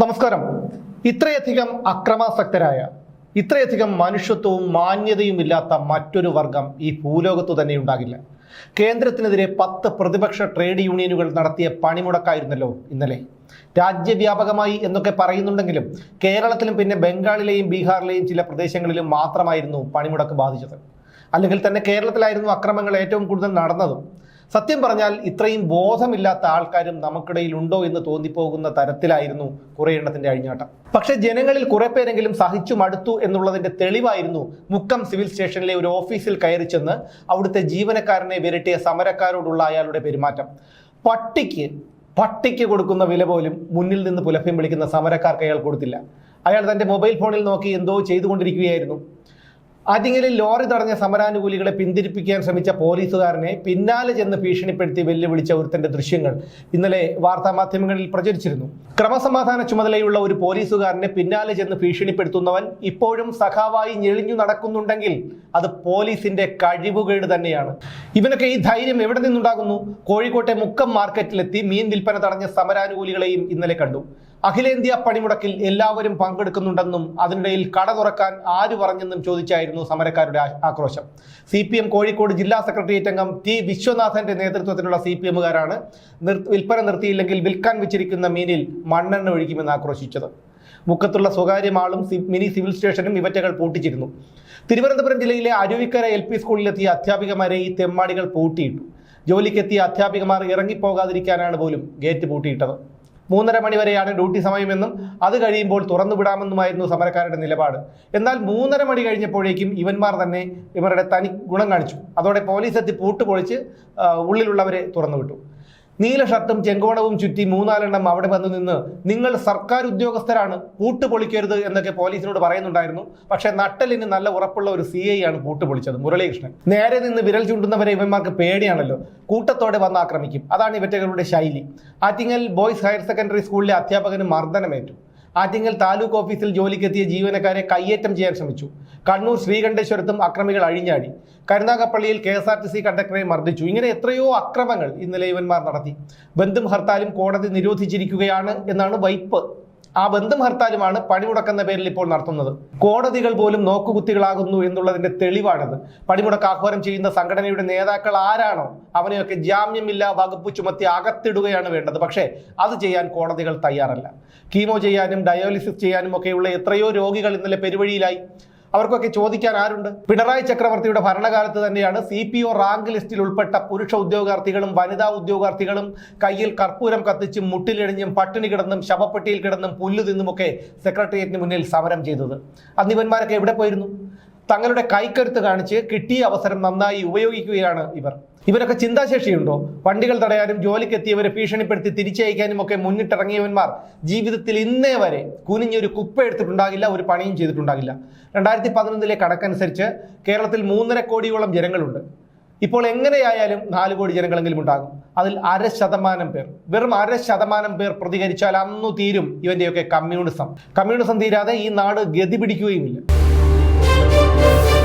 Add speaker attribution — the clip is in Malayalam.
Speaker 1: നമസ്കാരം. ഇത്രയധികം അക്രമാസക്തരായ ഇത്രയധികം മനുഷ്യത്വവും മാന്യതയും ഇല്ലാത്ത മറ്റൊരു വർഗം ഈ ഭൂലോകത്തു തന്നെ ഉണ്ടാകില്ല. കേന്ദ്രത്തിനെതിരെ പത്ത് പ്രതിപക്ഷ ട്രേഡ് യൂണിയനുകൾ നടത്തിയ പണിമുടക്കായിരുന്നല്ലോ ഇന്നലെ. രാജ്യവ്യാപകമായി എന്നൊക്കെ പറയുന്നുണ്ടെങ്കിലും കേരളത്തിലും പിന്നെ ബംഗാളിലെയും ബീഹാറിലെയും ചില പ്രദേശങ്ങളിലും മാത്രമായിരുന്നു പണിമുടക്ക് ബാധിച്ചത്. അല്ലെങ്കിൽ തന്നെ കേരളത്തിലായിരുന്നു അക്രമങ്ങൾ ഏറ്റവും കൂടുതൽ നടന്നതും. സത്യം പറഞ്ഞാൽ ഇത്രയും ബോധമില്ലാത്ത ആൾക്കാരും നമുക്കിടയിൽ ഉണ്ടോ എന്ന് തോന്നിപ്പോകുന്ന തരത്തിലായിരുന്നു കുറെ എണ്ണത്തിന്റെ അഴിഞ്ഞാട്ടം. പക്ഷെ ജനങ്ങളിൽ കുറെ പേരെങ്കിലും സഹിച്ചു മടുത്തു എന്നുള്ളതിന്റെ തെളിവായിരുന്നു മുക്കം സിവിൽ സ്റ്റേഷനിലെ ഒരു ഓഫീസിൽ കയറി ചെന്ന് അവിടുത്തെ ജീവനക്കാരനെ വിരട്ടിയ സമരക്കാരോടുള്ള അയാളുടെ പെരുമാറ്റം. പട്ടിക്ക് പട്ടിക്ക് കൊടുക്കുന്ന വില പോലും മുന്നിൽ നിന്ന് പുലഭ്യം വിളിക്കുന്ന സമരക്കാർക്ക് അയാൾ കൊടുത്തില്ല. അയാൾ തന്റെ മൊബൈൽ ഫോണിൽ നോക്കി എന്തോ ചെയ്തുകൊണ്ടിരിക്കുകയായിരുന്നു. ആറ്റിങ്ങലിൽ ലോറി തടഞ്ഞ സമരാനുകൂലികളെ പിന്തിരിപ്പിക്കാൻ ശ്രമിച്ച പോലീസുകാരനെ പിന്നാലെ ചെന്ന് ഭീഷണിപ്പെടുത്തി വെല്ലുവിളിച്ച ഒരുത്തന്റെ ദൃശ്യങ്ങൾ ഇന്നലെ വാർത്താമാധ്യമങ്ങളിൽ പ്രചരിച്ചിരുന്നു. ക്രമസമാധാന ചുമതലയുള്ള ഒരു പോലീസുകാരനെ പിന്നാലെ ചെന്ന് ഭീഷണിപ്പെടുത്തുന്നവൻ ഇപ്പോഴും സഖാവായി ഞെളിഞ്ഞു നടക്കുന്നുണ്ടെങ്കിൽ അത് പോലീസിന്റെ കഴിവുകേട് തന്നെയാണ്. ഇവനൊക്കെ ഈ ധൈര്യം എവിടെ നിന്നുണ്ടാകുന്നു? കോഴിക്കോട്ടെ മുക്കം മാർക്കറ്റിലെത്തി മീൻ വിൽപ്പന തടഞ്ഞ സമരാനുകൂലികളെയും ഇന്നലെ കണ്ടു. അഖിലേന്ത്യാ പണിമുടക്കിൽ എല്ലാവരും പങ്കെടുക്കുന്നുണ്ടെന്നും അതിനിടയിൽ കട തുറക്കാൻ ആര് പറഞ്ഞെന്നും ചോദിച്ചായിരുന്നു സമരക്കാരുടെ ആക്രോശം. സി പി എം കോഴിക്കോട് ജില്ലാ സെക്രട്ടേറിയറ്റ് അംഗം ടി വിശ്വനാഥന്റെ നേതൃത്വത്തിലുള്ള സി പി എമ്മുകാരാണ് വിൽപ്പന നിർത്തിയില്ലെങ്കിൽ വിൽക്കാൻ വെച്ചിരിക്കുന്ന മീനിൽ മണ്ണെണ്ണ ഒഴിക്കുമെന്ന് ആക്രോശിച്ചത്. മുക്കത്തുള്ള സ്വകാര്യ മാളും മിനി സിവിൽ സ്റ്റേഷനും ഇവറ്റകൾ പൂട്ടിച്ചിരുന്നു. തിരുവനന്തപുരം ജില്ലയിലെ അരുവിക്കര എൽ പി സ്കൂളിലെത്തിയ അധ്യാപികമാരെ ഈ തെമ്മാടികൾ പൂട്ടിയിട്ടു. ജോലിക്കെത്തിയ അധ്യാപികമാർ ഇറങ്ങിപ്പോകാതിരിക്കാനാണ് പോലും ഗേറ്റ് പൂട്ടിയിട്ടത്. മൂന്നര മണിവരെയാണ് ഡ്യൂട്ടി സമയമെന്നും അത് കഴിയുമ്പോൾ തുറന്നുവിടാമെന്നുമായിരുന്നു സമരക്കാരുടെ നിലപാട്. എന്നാൽ മൂന്നര മണി കഴിഞ്ഞപ്പോഴേക്കും ഇവന്മാർ തന്നെ ഇവരുടെ തനി ഗുണം കാണിച്ചു. അതോടെ പോലീസ് എത്തി പൂട്ടുപൊളിച്ച് ഉള്ളിലുള്ളവരെ തുറന്നു വിട്ടു നീല ഷർട്ടും ചെങ്കോണവും ചുറ്റി മൂന്നാലെണ്ണം അവിടെ വന്നു നിന്ന് നിങ്ങൾ സർക്കാർ ഉദ്യോഗസ്ഥരാണ് പൂട്ട് പൊളിക്കരുത് എന്നൊക്കെ പോലീസിനോട് പറയുന്നുണ്ടായിരുന്നു. പക്ഷേ നട്ടലിന് നല്ല ഉറപ്പുള്ള ഒരു സി ഐ ആണ് പൂട്ട് പൊളിച്ചത് മുരളീകൃഷ്ണൻ. നേരെ നിന്ന് വിരൽ ചൂണ്ടുന്നവരെ ഇവന്മാർക്ക് പേടിയാണല്ലോ. കൂട്ടത്തോടെ വന്ന് ആക്രമിക്കും. അതാണ് ഇവറ്റകളുടെ ശൈലി. ആറ്റിങ്ങൽ ബോയ്സ് ഹയർ സെക്കൻഡറി സ്കൂളിലെ അധ്യാപകന് മർദ്ദനമേറ്റു. ആറ്റിങ്ങൽ താലൂക്ക് ഓഫീസിൽ ജോലിക്കെത്തിയ ജീവനക്കാരെ കയ്യേറ്റം ചെയ്യാൻ ശ്രമിച്ചു. കണ്ണൂർ ശ്രീകണ്ഠേശ്വരത്തും അക്രമികൾ അഴിഞ്ഞാടി. കരുനാഗപ്പള്ളിയിൽ K S R T C കണ്ടക്ടറെ മർദ്ദിച്ചു. ഇങ്ങനെ എത്രയോ അക്രമങ്ങൾ ഇന്നലെ ഇവന്മാർ നടത്തി. ബന്ധും ഹർത്താലും കോടതി നിരോധിച്ചിരിക്കുകയാണ് എന്നാണ് വൈപ്പ്. ആ ബന്ധം ഹർത്താലുമാണ് പണിമുടക്കെന്ന പേരിൽ ഇപ്പോൾ നടത്തുന്നത്. കോടതികൾ പോലും നോക്കുകുത്തികളാകുന്നു എന്നുള്ളതിന്റെ തെളിവാണത്. പണിമുടക്ക് ആഹ്വാനം ചെയ്യുന്ന സംഘടനയുടെ നേതാക്കൾ ആരാണോ അവനെയൊക്കെ ജാമ്യമില്ലാ വകുപ്പ് ചുമത്തി അകത്തിടുകയാണ് വേണ്ടത്. പക്ഷേ അത് ചെയ്യാൻ കോടതികൾ തയ്യാറല്ല. കീമോ ചെയ്യാനും ഡയാലിസിസ് ചെയ്യാനും ഒക്കെയുള്ള എത്രയോ രോഗികൾ ഇന്നലെ പെരുവഴിയിലായി. അവർക്കൊക്കെ ചോദിക്കാൻ ആരുണ്ട്? പിണറായി ചക്രവർത്തിയുടെ ഭരണകാലത്ത് തന്നെയാണ് സി പി ഒ റാങ്ക് ലിസ്റ്റിൽ ഉൾപ്പെട്ട പുരുഷ ഉദ്യോഗാർത്ഥികളും വനിതാ ഉദ്യോഗാർത്ഥികളും കയ്യിൽ കർപ്പൂരം കത്തിച്ചും മുട്ടിലിഴഞ്ഞും പട്ടിണി കിടന്നും ശവപ്പെട്ടിയിൽ കിടന്നും പുല്ല് തിന്നുമൊക്കെ സെക്രട്ടേറിയറ്റിന് മുന്നിൽ സമരം ചെയ്തത്. അന്നിവന്മാരൊക്കെ എവിടെ പോയിരുന്നു? തങ്ങളുടെ കൈക്കരുത്ത് കാണിച്ച് കിട്ടിയ അവസരം നന്നായി ഉപയോഗിക്കുകയാണ് ഇവർ. ഇവരൊക്കെ ചിന്താശേഷിയുണ്ടോ? വണ്ടികൾ തടയാനും ജോലിക്കെത്തിയവരെ ഭീഷണിപ്പെടുത്തി തിരിച്ചയക്കാനും ഒക്കെ മുന്നിട്ടിറങ്ങിയവന്മാർ ജീവിതത്തിൽ ഇന്നേ വരെ കുനിഞ്ഞൊരു കുപ്പ എടുത്തിട്ടുണ്ടാകില്ല ഒരു പണിയും ചെയ്തിട്ടുണ്ടാകില്ല. രണ്ടായിരത്തി പതിനൊന്നിലെ കണക്കനുസരിച്ച് കേരളത്തിൽ മൂന്നര കോടിയോളം ജനങ്ങളുണ്ട്. ഇപ്പോൾ എങ്ങനെയായാലും നാല് കോടി ജനങ്ങളെങ്കിലും ഉണ്ടാകും. അതിൽ അര ശതമാനം പേർ വെറും അര ശതമാനം പേർ പ്രതികരിച്ചാൽ അന്നു തീരും ഇവന്റെയൊക്കെ കമ്മ്യൂണിസം. കമ്മ്യൂണിസം തീരാതെ ഈ നാട് ഗതി പിടിക്കുകയുമില്ല. Música